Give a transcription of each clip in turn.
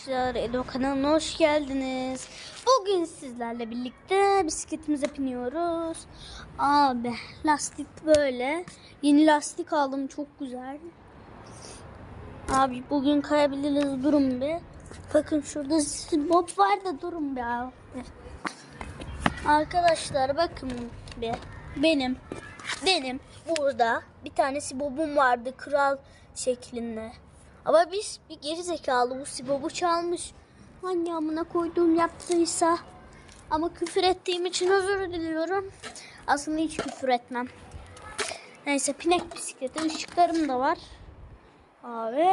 Arkadaşlar Edo kanalına hoş geldiniz. Bugün sizlerle birlikte bisikletimize biniyoruz. Abi lastik böyle. Yeni lastik aldım çok güzel. Abi bugün kayabiliriz durun bir. Bakın şurada bob var da durun bir abi. Arkadaşlar bakın bir. Benim benim burada bir tanesi bobum vardı kral şeklinde. Ama biz bir geri zekalı bu sibobu çalmış. Hangi amına koyduğum yaptıysa. Ama küfür ettiğim için özür diliyorum. Aslında hiç küfür etmem. Neyse pinek bisikleti ışıklarım da var. Abi.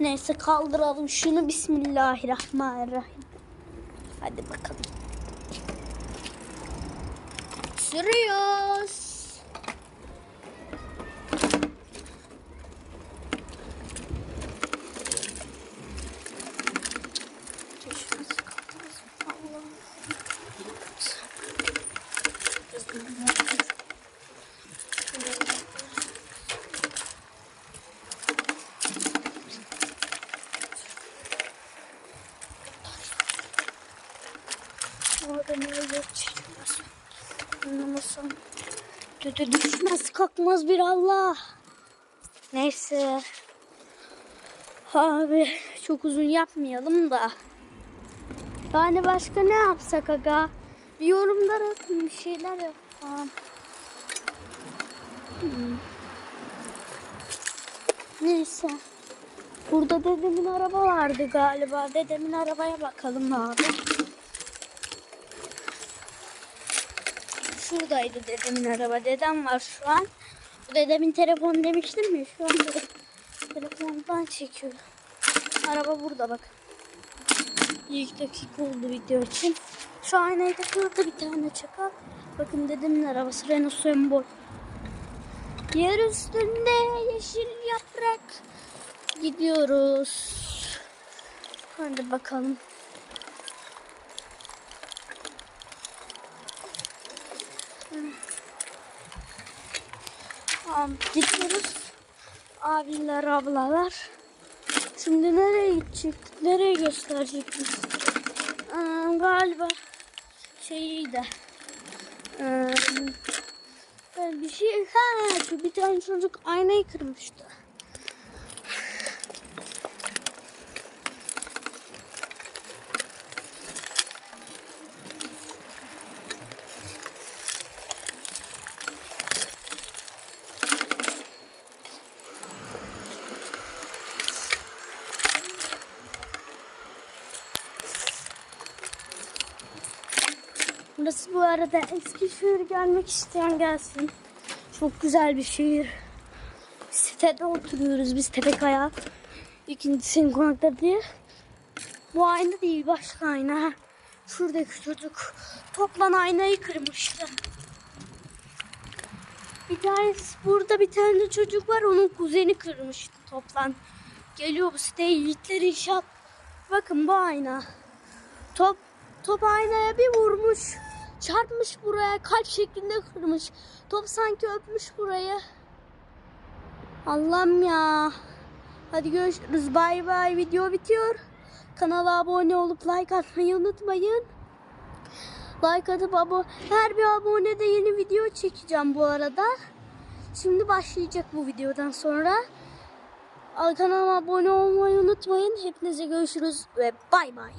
Neyse kaldıralım şunu Bismillahirrahmanirrahim. Hadi bakalım. Sürüyoruz. Orada ne geçmez. Anlamasam. Kötü düşmez kalkmaz bir Allah. Neyse. Abi çok uzun yapmayalım da. Yani başka ne yapsak aga? Bir yorumlar atın bir şeyler yapalım. Hmm. Neyse. Burada dedemin araba vardı galiba. Dedemin arabaya bakalım abi. Şuradaydı dedemin araba. Dedem var şu an. Bu dedemin telefonu demiştim ya. Şu an telefondan çekiyor. Araba burada bak. İlk dakika oldu video için. Şu aynayı da kırdı bir tane çakal. Bakın dedemin arabası Renault Sembol. Yer üstünde yeşil yaprak. Gidiyoruz. Hadi bakalım. Gidiyoruz. Abiler, ablalar. Şimdi nereye gidecektik? Nereye gösterecektik? Aa, galiba şeyi de. Ee, bir şey ha bir tane çocuk aynayı kırmıştı. Burası bu arada Eskişehir gelmek isteyen gelsin. Çok güzel bir şehir. Sitede oturuyoruz biz Tepekaya. İkinci konakta diye. Bu ayna değil başka ayna. Şuradaki çocuk toplan aynayı kırmıştı. Bir tane burada bir tane çocuk var onun kuzeni kırmıştı toplan. Geliyor bu siteye yiğitler inşaat. Bakın bu ayna. Top top aynaya bir vurmuş. Çarpmış buraya kalp şeklinde kırmış. Top sanki öpmüş burayı. Allah'ım ya. Hadi görüşürüz. Bay bay. Video bitiyor. Kanala abone olup like atmayı unutmayın. Like atıp abone. Her bir abonede yeni video çekeceğim bu arada. Şimdi başlayacak bu videodan sonra. Kanalıma abone olmayı unutmayın. Hepinize görüşürüz ve bay bay.